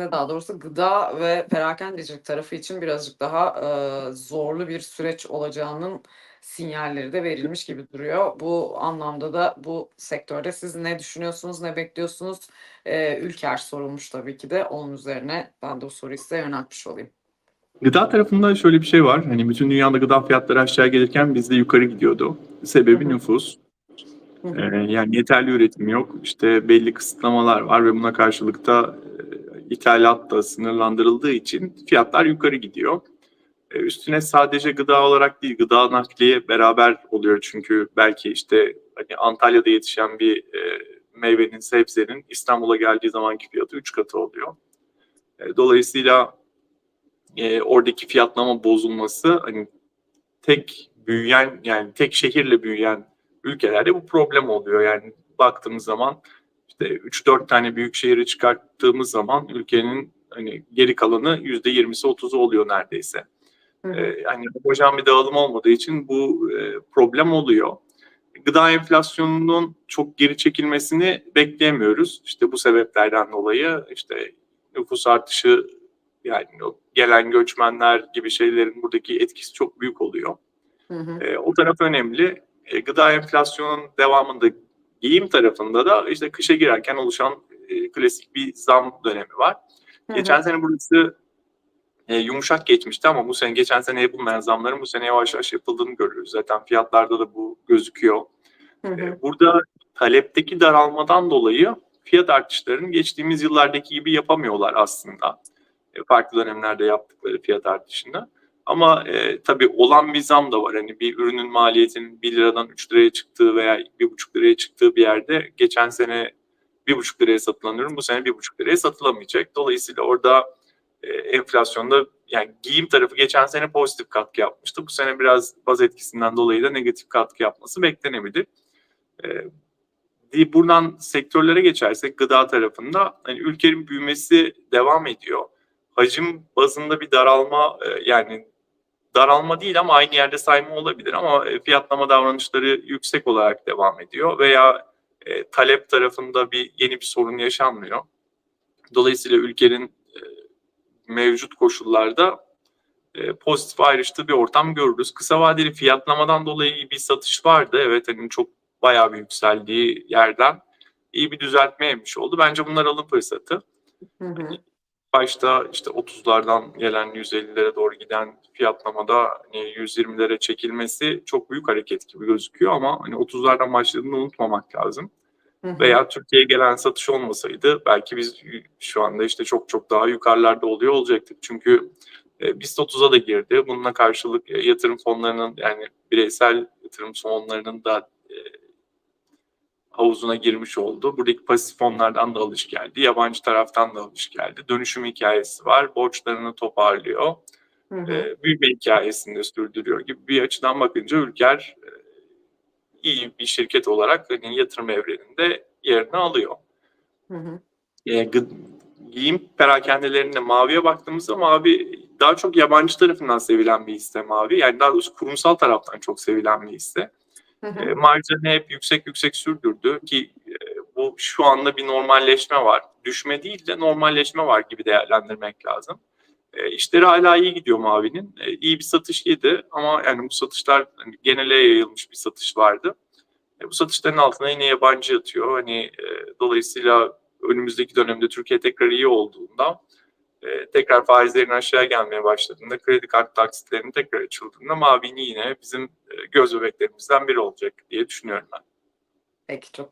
içinde daha doğrusu gıda ve perakendecilik tarafı için birazcık daha, eee, zorlu bir süreç olacağının sinyalleri de verilmiş gibi duruyor. Bu anlamda da bu sektörde siz ne düşünüyorsunuz, ne bekliyorsunuz? Eee, Ülker sorulmuş tabii ki de. Onun üzerine ben de o soruyu size yöneltmiş olayım. Gıda tarafında şöyle bir şey var. Hani bütün dünyada gıda fiyatları aşağı gelirken bizde yukarı gidiyordu. Sebebi nüfus. Hı Ee, yani yeterli üretim yok. İşte belli kısıtlamalar var ve buna karşılık da ithalat da sınırlandırıldığı için fiyatlar yukarı gidiyor. E, üstüne sadece gıda olarak değil, gıda nakliye beraber oluyor çünkü belki işte hani Antalya'da yetişen bir e, meyvenin, sebzenin İstanbul'a geldiği zamanki fiyatı 3 katı oluyor. E, dolayısıyla oradaki fiyatlama bozulması hani tek büyüyen yani tek şehirle büyüyen ülkelerde bu problem oluyor. Yani baktığımız zaman işte 3-4 tane büyük şehri çıkarttığımız zaman ülkenin hani geri kalanı %20'si 30'u oluyor neredeyse. Ee, homojen bir dağılım olmadığı için bu e, problem oluyor. Gıda enflasyonunun çok geri çekilmesini bekleyemiyoruz. İşte bu sebeplerden dolayı işte nüfus artışı yani gelen göçmenler gibi şeylerin buradaki etkisi çok büyük oluyor. Hı hı. E, o taraf önemli. E, gıda enflasyonunun devamında giyim tarafında da işte kışa girerken oluşan e, klasik bir zam dönemi var. Hı Geçen hı. sene burası e, yumuşak geçmişti ama bu sene geçen sene yapılmayan zamların bu sene yavaş yavaş yapıldığını görüyoruz. Zaten fiyatlarda da bu gözüküyor. Hı hı. E, burada talepteki daralmadan dolayı fiyat artışlarını geçtiğimiz yıllardaki gibi yapamıyorlar aslında. E, farklı dönemlerde yaptıkları fiyat artışını. Ama e, tabii olan bir zam da var. Hani bir ürünün maliyetinin 1 liradan 3 liraya çıktığı veya 1,5 liraya çıktığı bir yerde geçen sene 1,5 liraya satılan ürün bu sene 1,5 liraya satılamayacak. Dolayısıyla orada e, enflasyonda yani giyim tarafı geçen sene pozitif katkı yapmıştı. Bu sene biraz baz etkisinden dolayı da negatif katkı yapması beklenebilir. E, buradan sektörlere geçersek gıda tarafında hani ülkenin büyümesi devam ediyor. Hacim bazında bir daralma e, yani daralma değil ama aynı yerde sayma olabilir ama e, fiyatlama davranışları yüksek olarak devam ediyor veya e, talep tarafında bir yeni bir sorun yaşanmıyor. Dolayısıyla ülkenin e, mevcut koşullarda e, pozitif ayrıştığı bir ortam görürüz. Kısa vadeli fiyatlamadan dolayı bir satış vardı. Evet hani çok bayağı bir yükseldiği yerden iyi bir düzeltme yemiş oldu. Bence bunlar alım fırsatı. Hı hı. Başta işte 30'lardan gelen 150'lere doğru giden fiyatlamada hani 120'lere çekilmesi çok büyük hareket gibi gözüküyor ama hani 30'lardan başladığını unutmamak lazım. Hı hı. Veya Türkiye'ye gelen satış olmasaydı belki biz şu anda işte çok çok daha yukarılarda oluyor olacaktık. Çünkü e, BIST 30'a da girdi. Bununla karşılık e, yatırım fonlarının yani bireysel yatırım fonlarının da havuzuna girmiş oldu. Buradaki pasif fonlardan da alış geldi. Yabancı taraftan da alış geldi. Dönüşüm hikayesi var. Borçlarını toparlıyor. Hı hı. E, büyüme hikayesini de sürdürüyor gibi bir açıdan bakınca Ülker e, iyi bir şirket olarak hani yatırım evreninde yerini alıyor. Hı hı. E, giyim perakendelerinde maviye baktığımızda mavi daha çok yabancı tarafından sevilen bir hisse mavi. Yani daha doğrusu kurumsal taraftan çok sevilen bir hisse. E, marjlarını hep yüksek yüksek sürdürdü ki e, bu şu anda bir normalleşme var. Düşme değil de normalleşme var gibi değerlendirmek lazım. E, işleri hala iyi gidiyor Mavi'nin. E, iyi bir satış yedi ama yani bu satışlar hani genele yayılmış bir satış vardı. E, bu satışların altına yine yabancı yatıyor. Hani e, dolayısıyla önümüzdeki dönemde Türkiye tekrar iyi olduğunda e, tekrar faizlerin aşağı gelmeye başladığında kredi kart taksitlerinin tekrar açıldığında Mavi'nin yine bizim e, göz bebeklerimizden biri olacak diye düşünüyorum ben. Peki çok